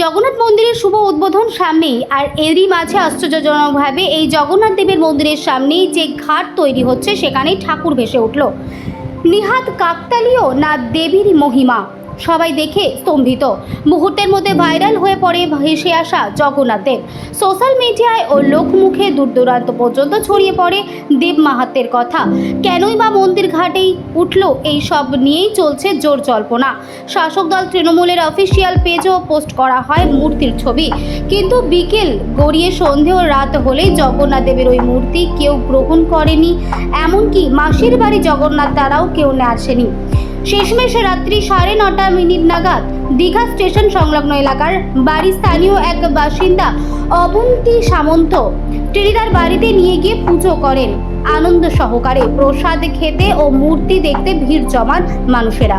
জগন্নাথ মন্দিরের শুভ উদ্বোধন সামনেই, আর এরই মাঝে আশ্চর্যজনকভাবে এই জগন্নাথ দেবের মন্দিরের সামনেই যে ঘাট তৈরি হচ্ছে, সেখানেই ঠাকুর ভেসে উঠল। নিহাত কাকতালীয় না দেবীর মহিমা? সবাই দেখে স্তম্ভিত। মুহূর্তের মধ্যে ভাইরাল হয়ে পড়ে ভেসে আসা জগন্নাথ দেব। সোশ্যাল মিডিয়ায় ও লোকমুখে দূর দূরান্ত পর্যন্ত ছড়িয়ে পড়ে দেব মাহাত্মের কথা। কেনই বা মন্দির ঘাটেই উঠল এই সব নিয়েই চলছে জোর জল্পনা। শাসক দল তৃণমূলের অফিসিয়াল পেজও পোস্ট করা হয় মূর্তির ছবি। কিন্তু বিকেল গড়িয়ে সন্ধে ও রাত হলেই জগন্নাথ দেবের ওই মূর্তি কেউ গ্রহণ করেনি। এমনকি মাসির বাড়ি জগন্নাথ দ্বারাও কেউ আসেনি। শেষমেশ রাত্রি সাড়ে নটা মিনিট নাগাদ দীঘা স্টেশন সংলগ্ন এলাকার বাড়ি স্থানীয় এক বাসিন্দা অবন্তী সামন্ত টেরিদার বাড়িতে নিয়ে গিয়ে পুজো করেন। আনন্দ সহকারে প্রসাদ খেতে ও মূর্তি দেখতে ভিড় জমান মানুষেরা।